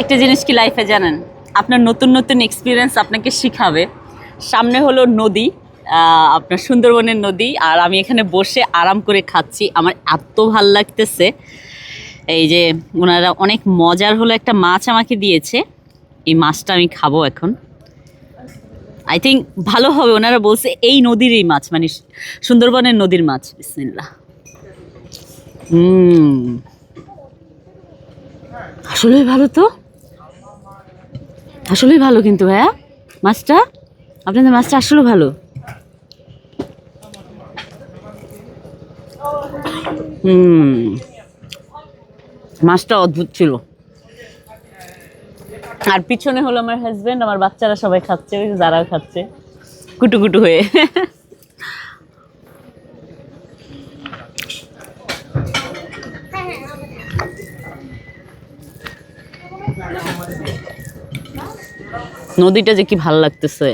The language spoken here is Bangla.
একটা জিনিস কি লাইফে জানেন? আপনার নতুন নতুন এক্সপিরিয়েন্স আপনাকে শিখাবে। সামনে হলো নদী আপনার সুন্দরবনের নদী, আর আমি এখানে বসে আরাম করে খাচ্ছি। আমার এত ভালো লাগতেছে। এই যে ওনারা অনেক মজার হলো একটা মাছ আমাকে দিয়েছে। এই মাছটা আমি খাব এখন। আই থিঙ্ক ভালো হবে। ওনারা বলছে এই নদীর এই মাছ মানে সুন্দরবনের নদীর মাছ। বিসমিল্লাহ। হুম। আসলেই ভালো তো? আসলেই ভালো কিন্তু ভাইয়া মাছটা? আপনাদের মাছটা আসলে ভালো? মাছটা অদ্ভুত ছিল। আর পিছনে হলো আমার হাজবেন্ড আমার বাচ্চারা সবাই খাচ্ছে, যারাও খাচ্ছে। কুটু কুটু হয়ে। নদীটা যে কি ভালো লাগতেছে।